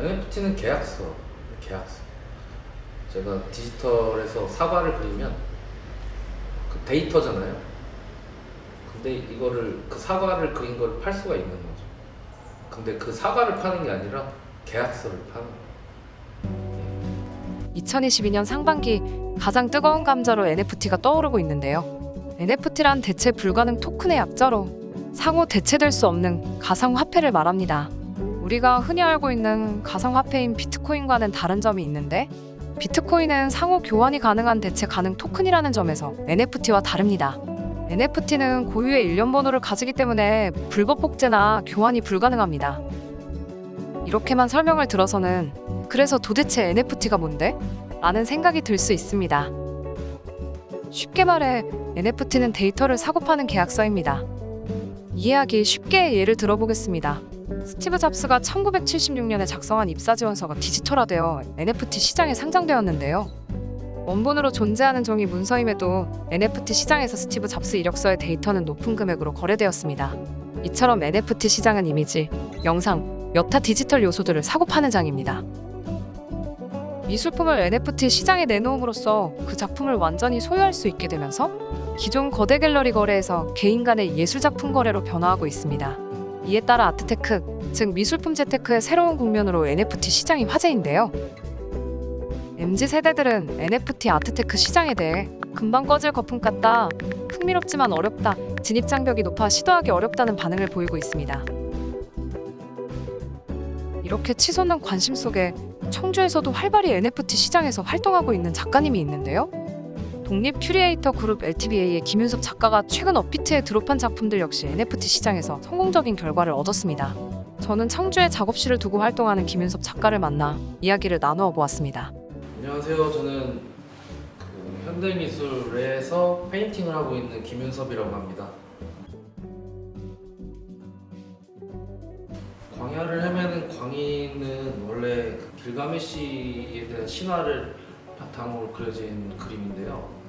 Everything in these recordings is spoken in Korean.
NFT는 계약서, 계약서. 제가 디지털에서 사과를 그리면 그 데이터잖아요. 근데 이거를 그 사과를 그린 걸 팔 수가 있는 거죠. 근데 그 사과를 파는 게 아니라 계약서를 파는 거예요. 2022년 상반기 가장 뜨거운 감자로 NFT가 떠오르고 있는데요. NFT란 대체 불가능 토큰의 약자로 상호 대체될 수 없는 가상 화폐를 말합니다. 우리가 흔히 알고 있는 가상 화폐인 비트코인과는 다른 점이 있는데 비트코인은 상호 교환이 가능한 대체 가능 토큰이라는 점에서 NFT와 다릅니다. NFT는 고유의 일련 번호를 가지기 때문에 불법 복제나 교환이 불가능합니다. 이렇게만 설명을 들어서는 그래서 도대체 NFT가 뭔데? 라는 생각이 들 수 있습니다. 쉽게 말해 NFT는 데이터를 사고 파는 계약서입니다. 이해하기 쉽게 예를 들어보겠습니다. 스티브 잡스가 1976년에 작성한 입사 지원서가 디지털화되어 NFT 시장에 상장되었는데요. 원본으로 존재하는 종이 문서임에도 NFT 시장에서 스티브 잡스 이력서의 데이터는 높은 금액으로 거래되었습니다. 이처럼 NFT 시장은 이미지, 영상, 여타 디지털 요소들을 사고 파는 장입니다. 미술품을 NFT 시장에 내놓음으로써 그 작품을 완전히 소유할 수 있게 되면서 기존 거대 갤러리 거래에서 개인 간의 예술 작품 거래로 변화하고 있습니다. 이에 따라 아트테크, 즉 미술품 재테크의 새로운 국면으로 NFT 시장이 화제인데요. MZ 세대들은 NFT 아트테크 시장에 대해 금방 꺼질 거품 같다, 흥미롭지만 어렵다, 진입 장벽이 높아 시도하기 어렵다는 반응을 보이고 있습니다. 이렇게 치솟는 관심 속에 청주에서도 활발히 NFT 시장에서 활동하고 있는 작가님이 있는데요. 독립 큐리에이터 그룹 LTBA의 김윤섭 작가가 최근 업비트에 드롭한 작품들 역시 NFT 시장에서 성공적인 결과를 얻었습니다. 저는 청주에 작업실을 두고 활동하는 김윤섭 작가를 만나 이야기를 나누어 보았습니다. 안녕하세요. 저는 그 현대미술에서 페인팅을 하고 있는 김윤섭이라고 합니다. 광야를 헤매는 광인은 원래 그 길가메시에 대한 신화를 바탕으로 그려진 그림인데요.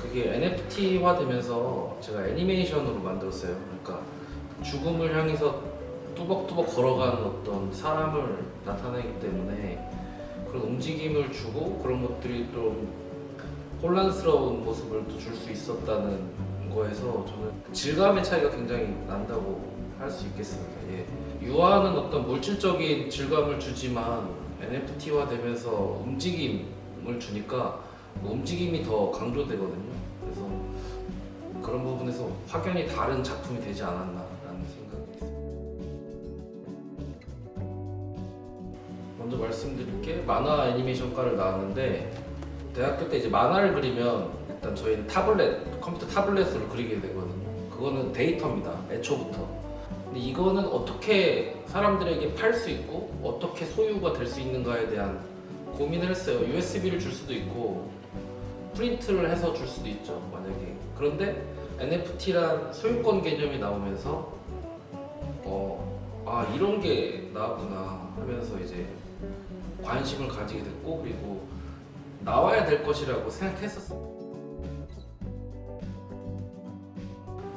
그게 NFT화 되면서 제가 애니메이션으로 만들었어요. 그러니까 죽음을 향해서 뚜벅뚜벅 걸어가는 어떤 사람을 나타내기 때문에 그런 움직임을 주고 그런 것들이 좀 혼란스러운 모습을 또줄수 있었다는 거에서 저는 질감의 차이가 굉장히 난다고 할 수 있겠습니다. 예. 유아는 어떤 물질적인 질감을 주지만 NFT화 되면서 움직임을 주니까 그 움직임이 더 강조되거든요. 그래서 그런 부분에서 확연히 다른 작품이 되지 않았나라는 생각이 있습니다. 먼저 말씀드릴 게 만화 애니메이션과를 나왔는데 대학교 때 이제 만화를 그리면 일단 저희는 타블렛, 컴퓨터 타블렛으로 그리게 되거든요. 그거는 데이터입니다. 애초부터. 근데 이거는 어떻게 사람들에게 팔 수 있고 어떻게 소유가 될 수 있는가에 대한 고민을 했어요. USB를 줄 수도 있고 프린트를 해서 줄 수도 있죠. 만약에. 그런데 NFT란 소유권 개념이 나오면서 어, 아 이런 게 나왔구나 하면서 이제 관심을 가지게 됐고 그리고 나와야 될 것이라고 생각했었어요.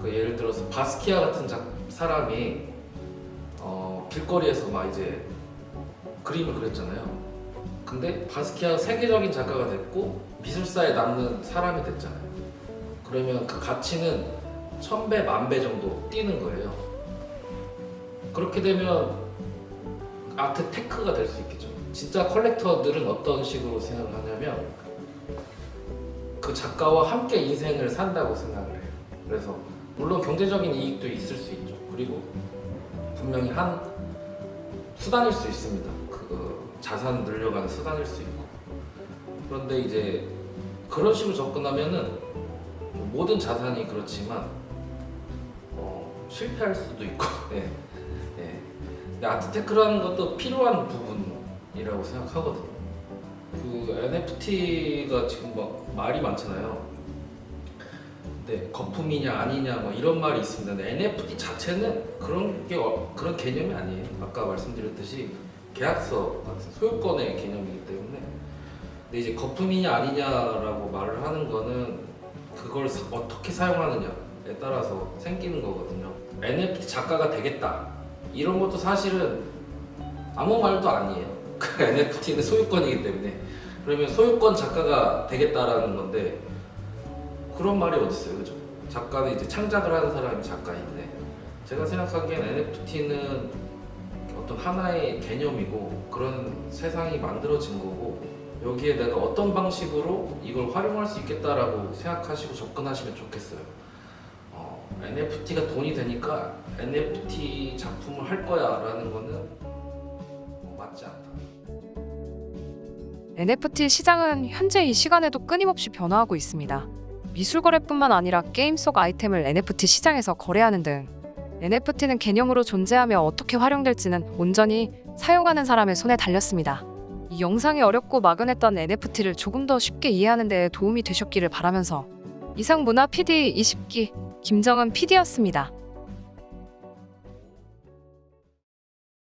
그 예를 들어서 바스키아 같은 작, 사람이 어, 길거리에서 막 이제 그림을 그렸잖아요. 근데 바스키아가 세계적인 작가가 됐고 미술사에 남는 사람이 됐잖아요. 그러면 그 가치는 천 배 만 배 정도 뛰는 거예요. 그렇게 되면 아트 테크가 될 수 있겠죠. 진짜 컬렉터들은 어떤 식으로 생각을 하냐면 그 작가와 함께 인생을 산다고 생각을 해요. 그래서 물론 경제적인 이익도 있을 수 있죠. 그리고 분명히 한 수단일 수 있습니다. 그 자산 늘려가는 수단일 수 있고. 그런데 이제 그런 식으로 접근하면은 모든 자산이 그렇지만 어, 실패할 수도 있고. 예. 예. 근데 아트테크라는 것도 필요한 부분이라고 생각하거든요. 그 NFT가 지금 막 말이 많잖아요. 근데 거품이냐 아니냐 뭐 이런 말이 있습니다. NFT 자체는 그런 게 어- 그런 개념이 아니에요. 아까 말씀드렸듯이 계약서 같은 소유권의 개념이기 때문에. 근데 이제 거품이냐 아니냐라고 말을 하는 거는 그걸 사- 어떻게 사용하느냐에 따라서 생기는 거거든요. NFT 작가가 되겠다 이런 것도 사실은 아무 말도 아니에요. 그 NFT는 소유권이기 때문에 그러면 소유권 작가가 되겠다라는 건데 그런 말이 어디 있어요, 그죠? 작가는 이제 창작을 하는 사람이 작가인데 제가 생각하기엔 NFT는 하나의 개념이고 그런 세상이 만들어진 거고 여기에 내가 어떤 방식으로 이걸 활용할 수 있겠다라고 생각하시고 접근하시면 좋겠어요. 어, NFT가 돈이 되니까 NFT 작품을 할 거야라는 거는 어, 맞지 않다. NFT 시장은 현재 이 시간에도 끊임없이 변화하고 있습니다. 미술 거래뿐만 아니라 게임 속 아이템을 NFT 시장에서 거래하는 등 NFT는 개념으로 존재하며 어떻게 활용될지는 온전히 사용하는 사람의 손에 달렸습니다. 이 영상이 어렵고 막연했던 NFT를 조금 더 쉽게 이해하는 데 도움이 되셨기를 바라면서 이상 문화 PD 20기 김정은 PD였습니다.